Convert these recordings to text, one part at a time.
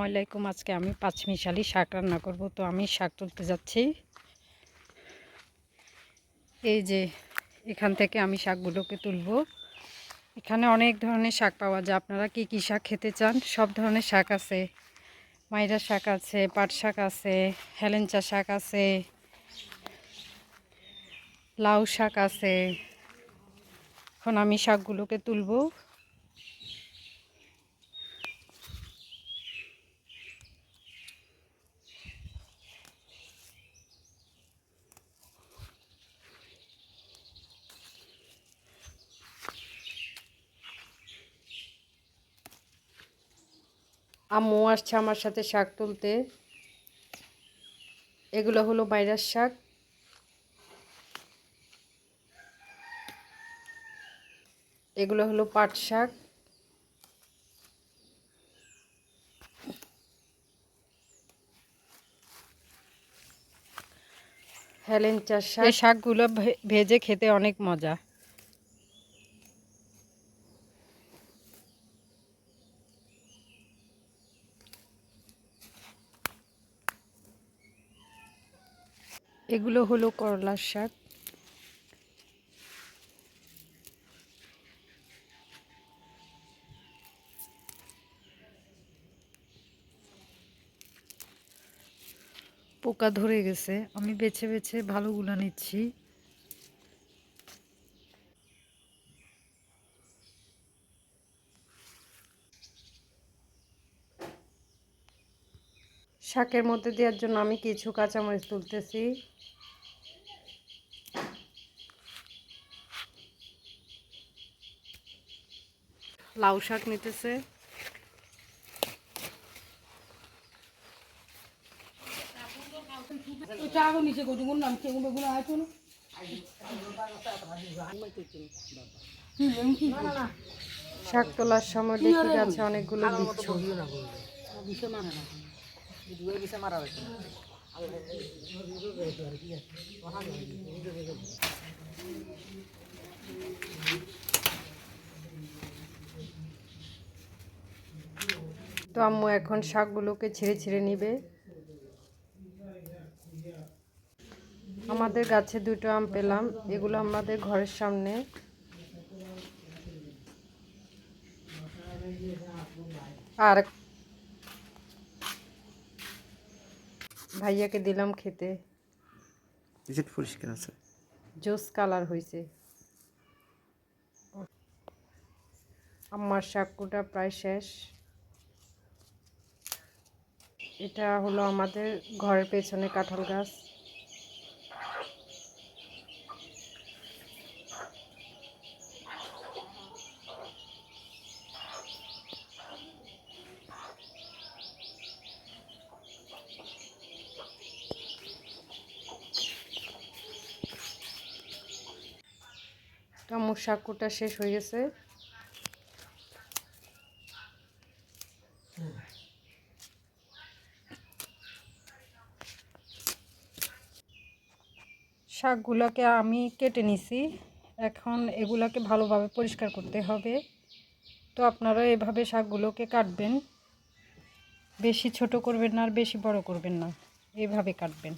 আসসালামু আলাইকুম। আজকে আমি পাঁচমিশালি শাক রান্না করব। তো আমি শাক তুলতে যাচ্ছি। এই যে এখান থেকে আমি শাকগুলোকে তুলব। এখানে অনেক ধরনের শাক পাওয়া যায়। আপনারা কি কি শাক খেতে চান? সব ধরনের শাক আছে। মাইরা শাক আছে, পাট শাক আছে, হেলেঞ্চা শাক আছে, লাউ শাক আছে। এখন আমি শাকগুলোকে তুলব। আম্মু আসছে আমার সাথে শাক তুলতে। এগুলো হলো বাইরার শাক। এগুলো হলো পাট শাক। হেলেঞ্চার শাক। শাকগুলো ভেজে খেতে অনেক মজা। এগুলো হলো করলার শাক। পোকা ধরে গেছে। আমি বেছে বেছে ভালোগুলো নিচ্ছি। শাকের মধ্যে দেওয়ার জন্য আমি কিছু কাঁচামরিচ তুলতেছি। লাউ শাক নিতেছে। শাক তোলার সময় দেখে যাচ্ছে অনেকগুলো বিচ্ছু দুয়ে বিষে মারা হয়েছে তো আম্মু এখন শাকগুলোকে ছিঁড়ে ছিঁড়ে নিবে। আমাদের গাছে দুটো আম পেলাম, এগুলো আমাদের ঘরের সামনে। আর ভাইয়াকে দিলাম খেতে। পরিষ্কার আছে? জোস কালার হয়েছে আমার শাকুটা প্রায় শেষ। এটা হলো আমাদের ঘরের পেছনে কাঁঠাল গাছ। আমার শাকুটা শেষ হয়ে গেছে। শাকগুলোকে আমি কেটে নিছি। এখন এগুলাকে ভালোভাবে পরিষ্কার করতে হবে। তো আপনারা এভাবে শাকগুলোকে কাটবেন। বেশি ছোট করবেন না আর বেশি বড় করবেন না। এভাবে কাটবেন।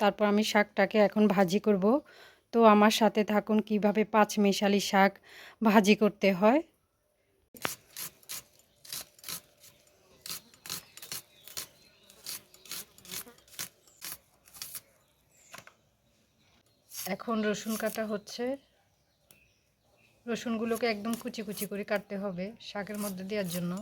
তারপর আমি শাকটাকে এখন ভাজি করব। তো আমার সাথে থাকুন কীভাবে পাঁচ মেশালি শাক ভাজি করতে হয়। এখন রসুন কাটা হচ্ছে। রসুনগুলোকে একদম কুচি কুচি করে কাটতে হবে শাকের মধ্যে দেওয়ার জন্য।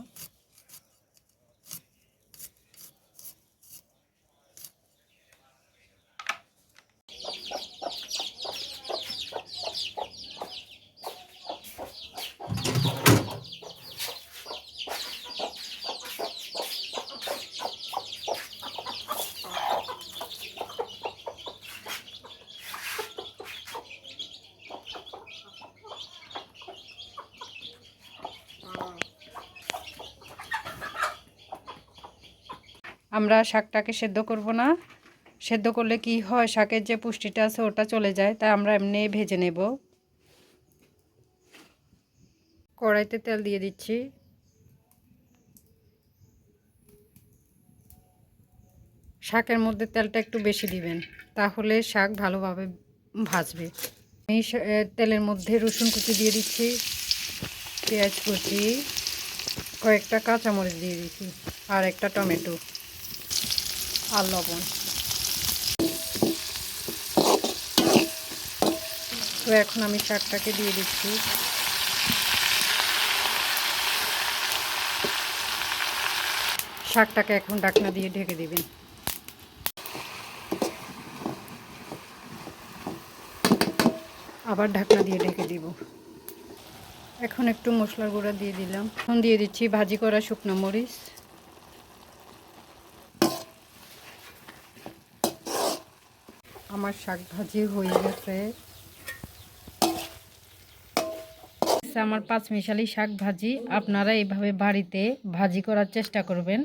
আমরা শাকটাকে সেদ্ধ করব না। সেদ্ধ করলে কি হয়? শাকের যে পুষ্টিটা আছে, ওটা চলে যায় তাই আমরা এমনি ভেজে নেব। কড়াইতে তেল দিয়ে দিচ্ছি। শাকের মধ্যে তেলটা একটু বেশি দিবেন, তাহলে শাক ভালোভাবে ভাজবে। এই তেলের মধ্যে রসুন কুচি দিয়ে দিচ্ছি, পেঁয়াজ কুচি, কয়েকটা কাঁচামরিচ দিয়ে দিচ্ছি, আর একটা টমেটো। আর লবণ। তো এখন আমি শাকটাকে দিয়ে দিচ্ছি। শাকটাকে এখন ডাকনা দিয়ে ঢেকে দিবেন আবার ঢাকনা দিয়ে ঢেকে দিব। এখন একটু মশলার গুঁড়া দিয়ে দিলাম। এখন দিয়ে দিচ্ছি ভাজি করা শুকনো মরিচ। আমার শাক ভাজি হয়ে গেছে। আমার পাঁচ মিশালি শাক ভাজি, আপনারা এইভাবে বাড়িতে ভাজি করার চেষ্টা করবেন।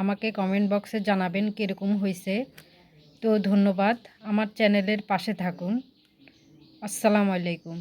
আমাকে কমেন্ট বক্সে জানাবেন কীরকম হয়েছে। তো ধন্যবাদ, আমার চ্যানেলের পাশে থাকুন। আসসালামু আলাইকুম।